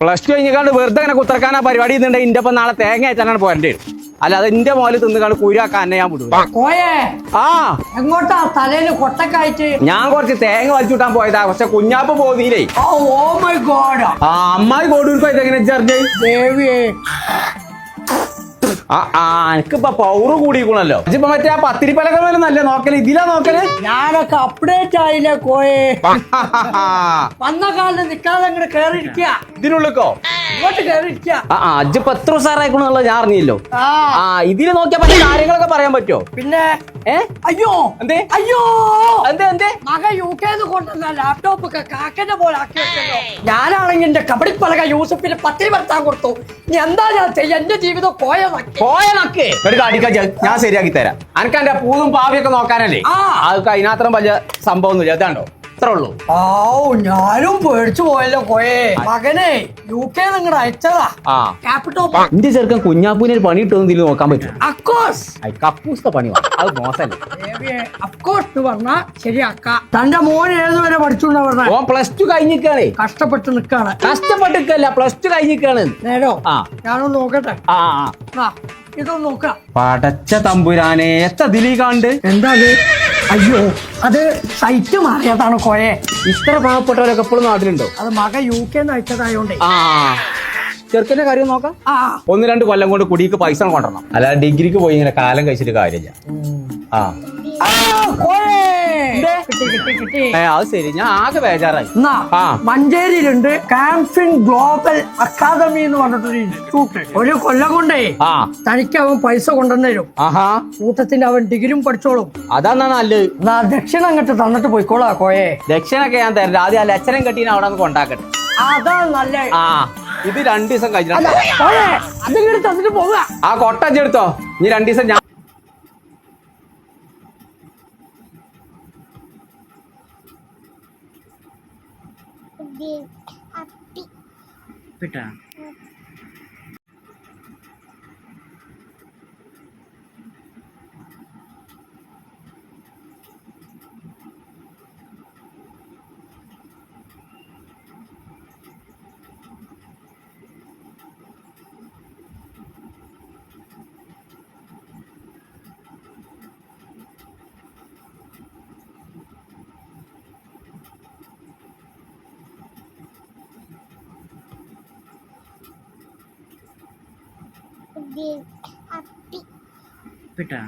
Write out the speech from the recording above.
Plus two കഴിഞ്ഞാണ്ട് വെറുതെ ഇങ്ങനെ കുത്തർക്കാനാ പരിപാടി ഇന്നുണ്ടെങ്കിൽ ഇന്റെ ഒപ്പം നാളെ തേങ്ങ അയച്ചാലാണ് പോരണ്ടേ? അല്ല അത് എന്റെ മോൽ തിന്നുകാണ്ട് കുരുവാക്കാൻ എന്നെ ഞാൻ വിടൂ കോയേ ആ. എങ്ങോട്ടാ? കൊട്ടക്കായിട്ട് ഞാൻ കുറച്ച് തേങ്ങ വലിച്ചുവിട്ടാൻ പോയതാ. പക്ഷെ കുഞ്ഞാപ്പ് പോയില്ലേ ഓ മൈ ഗോഡ് ആ അമ്മായി കോടൂർക്ക് ഇതെങ്ങനെ ചർജ് ദേവിയേ. എനിക്കിപ്പൊ പൗറ് കൂടിക്കണല്ലോ ഇപ്പൊ മറ്റേ ആ പത്തിരിപ്പലക പോലെ നല്ല നോക്കൽ. ഇതിലാ നോക്കൽ? ഞാനൊക്കെ അപ്ഡേറ്റ് ആയില്ലേ കോയേ? വന്ന കാലത്ത് നിക്കാതെ അങ്ങോട്ട് കേറിയിരിക്കുക ഇതിനുള്ളിക്കോ? ഇങ്ങോട്ട് കേറിയിരിക്കുക ആ അജ്ജിപ്പോ എത്ര ഉസാറായിക്കണെന്നുള്ളത് ഞാൻ അറിഞ്ഞില്ലോ ആ. ഇതിൽ നോക്കിയാ പല കാര്യങ്ങളൊക്കെ പറയാൻ പറ്റുമോ പിന്നെ ഏ? അയ്യോ. എന്തേ? അയ്യോ. എന്തേ എന്തേ? യു കൊണ്ടുവന്ന ലാപ്ടോപ്പ് ഒക്കെ കാക്കന്റെ പോലെ ആക്കി വെച്ചല്ലോ. ഞാനാണെങ്കിൽ എന്റെ കബഡി പലക യൂസഫിന് പത്തിരി വരുത്താൻ കൊടുത്തു. ഇനി എന്താ ഞാൻ ചെയ്യാ? എന്റെ ജീവിതം പോയതാക്കി. പോയ നക്ക് കാടിക്കാ ഞാൻ ശരിയാക്കി തരാം. അനക്ക് എന്റെ പൂതും പാവിയൊക്കെ നോക്കാനല്ലേ? ആ. അതൊക്കെ അതിനകത്രം വലിയ സംഭവം ഇതാണ്ടോ? ഇത്ര ഉള്ളൂ. ഓ ഞാനും പേടിച്ചു പോയല്ലോ പോയേ മകനെ യു കെ നിങ്ങടെ അയച്ചതാ. ആ. ക്യാപിറ്റോ എന്റെ ചെറുക്കൻ കുഞ്ഞാപ്പൂനെ ഒരു പണി ഇട്ടൊന്നും നോക്കാൻ പറ്റും അക്കോസ് കപ്പൂസ്ത പണി വാ. അത് മോശല്ലേ എന്ന് പറഞ്ഞാ ശരിയാക്ക. തന്റെ മോൻ ഏതുവരെ പഠിച്ചു എന്നാ പറഞ്ഞ? ഓൻ പ്ലസ് ടു കഴിഞ്ഞിക്കാണ് കഷ്ടപ്പെട്ട് നിക്കാണ്. കഷ്ടപ്പെട്ടിക്കല്ല പ്ലസ് ടു കഴിഞ്ഞിക്കാണ് നേരോ? ആ. ഞാനൊന്ന് നോക്കട്ടെ. ആ ആ. ഇതൊന്ന് നോക്കാം. പടച്ച തമ്പുരാനെ എത്ര ദിലി കാണ്ട് എന്താ അത് അയ്യോ അത് സൈറ്റ് മാറിയതാണ് കോയെ. ഇത്ര പാവപ്പെട്ടവരൊക്കെ എപ്പോഴും നാട്ടിലുണ്ടോ? അത് മക യു കെ അയച്ചതായോണ്ടേ. ആ ചെറുക്കന്റെ കാര്യം നോക്കാം. ആ. ഒന്ന് രണ്ട് കൊല്ലം കൊണ്ട് കുടിക്ക് പൈസ കൊണ്ടുവരണം. അല്ലാതെ ഡിഗ്രിക്ക് പോയി ഇങ്ങനെ കാലം കഴിച്ചിട്ട് കാര്യമില്ല. ആ. അത് ശരി. ഞാൻ ആകെ ബേജാറായി. മഞ്ചേരിയിലുണ്ട് കാംഫിൻ ഗ്ലോബൽ അക്കാദമി എന്ന് പറഞ്ഞിട്ടൊരു ഇൻസ്റ്റിറ്റ്യൂട്ട്. ഒരു കൊല്ലം കൊണ്ടേ തനിക്ക് അവൻ പൈസ കൊണ്ടുവന്നു തരും. കൂട്ടത്തിൽ അവൻ ഡിഗ്രിയും പഠിച്ചോളും. അതാണ് നല്ലത്. എന്നാ ദക്ഷിണ അങ്ങോട്ട് തന്നിട്ട് പോയിക്കോളാ കോയെ. ദക്ഷിണൊക്കെ ഞാൻ തരണ്ട. ആദ്യം ആ ലക്ഷണം കെട്ടിന് അവിടെ നിന്ന് കൊണ്ടാക്കട്ടെ. അതാ നല്ല. ആ. ഇത് രണ്ടു ദിവസം കഴിഞ്ഞു അതിങ്ങോട്ട് തന്നിട്ട് പോവുക? ആ കൊട്ടച്ചെടുത്തോ ഇനി രണ്ടു ദിവസം ഞാൻ di api. Beda. Api. बेटा।